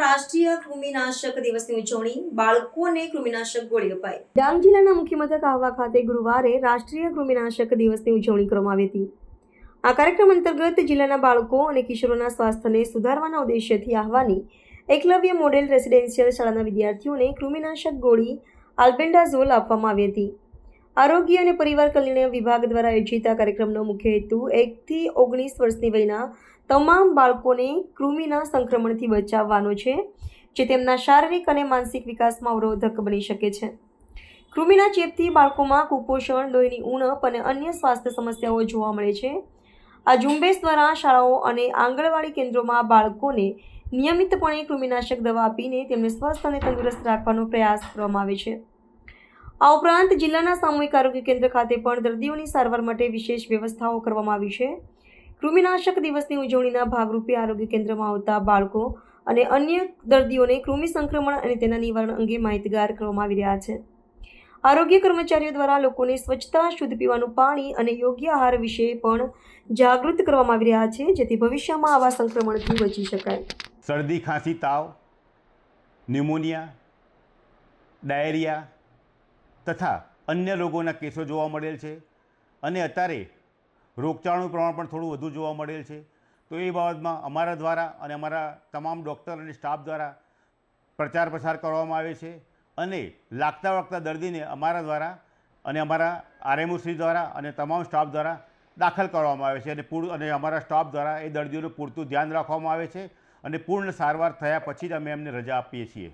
રાષ્ટ્રીય કૃમિનાશક દિવસની ઉજવણી બાળકોને કૃમિનાશક ગોળી અપાઈ. ડાંગ જિલ્લાના મુખ્ય મથક આહવા ખાતે ગુરુવારે રાષ્ટ્રીય કૃમિનાશક દિવસની ઉજવણી કરવામાં આવી હતી. આ કાર્યક્રમ અંતર્ગત જિલ્લાના બાળકો અને કિશોરોના સ્વાસ્થ્યને સુધારવાના ઉદ્દેશ્યથી આહવાની એકલવ્ય મોડેલ રેસિડેન્શિયલ શાળાના વિદ્યાર્થીઓને કૃમિનાશક ગોળી આલ્બેન્ડાઝોલ આપવામાં આવી હતી. આરોગ્ય અને પરિવાર કલ્યાણ વિભાગ દ્વારા આયોજિત આ કાર્યક્રમનો મુખ્ય હેતુ એકથી ઓગણીસ વર્ષની વયના તમામ બાળકોને કૃમિના સંક્રમણથી બચાવવાનો છે, જે તેમના શારીરિક અને માનસિક વિકાસમાં અવરોધક બની શકે છે. કૃમિના ચેપથી બાળકોમાં કુપોષણ, લોહીની ઉણપ અને અન્ય સ્વાસ્થ્ય સમસ્યાઓ જોવા મળે છે. આ ઝુંબેશ દ્વારા શાળાઓ અને આંગણવાડી કેન્દ્રોમાં બાળકોને નિયમિતપણે કૃમિનાશક દવા આપીને તેમને સ્વસ્થ અને તંદુરસ્ત રાખવાનો પ્રયાસ કરવામાં આવે છે. આ ઉપરાંત જિલ્લાના સામૂહિક આરોગ્ય કેન્દ્ર ખાતે પણ દર્દીઓની સારવાર માટે વિશેષ વ્યવસ્થાઓ કરવામાં આવી છે. કૃમિનાશક દિવસની ઉજવણીના ભાગરૂપે આરોગ્ય કેન્દ્રમાં આવતા બાળકો અને અન્ય દર્દીઓને કૃમિ સંક્રમણ અને તેના નિવારણ અંગે માહિતગાર કરવામાં આવી રહ્યા છે. આરોગ્ય કર્મચારીઓ દ્વારા લોકોને સ્વચ્છતા, શુદ્ધ પીવાનું પાણી અને યોગ્ય આહાર વિશે પણ જાગૃત કરવામાં આવી રહ્યા છે, જેથી ભવિષ્યમાં આવા સંક્રમણથી બચી શકાય. શરદી, ખાંસી, તાવ, ન્યુમોનિયા, ડાયરિયા તથા અન્ય રોગોના કેસો જોવા મળેલ છે. અને અત્યારે રોગચાળાનું પ્રમાણ પણ થોડું વધુ જોવા મળેલ છે. તો એ બાબતમાં અમારા દ્વારા અને અમારા તમામ ડૉક્ટર અને સ્ટાફ દ્વારા પ્રચાર પ્રસાર કરવામાં આવે છે. અને લાગતા વાગતા દર્દીને અમારા દ્વારા અને અમારા આરએમઓસી દ્વારા અને તમામ સ્ટાફ દ્વારા દાખલ કરવામાં આવે છે. અને પૂર અને અમારા સ્ટાફ દ્વારા એ દર્દીઓનું પૂરતું ધ્યાન રાખવામાં આવે છે. અને પૂર્ણ સારવાર થયા પછી જ અમે એમને રજા આપીએ છીએ.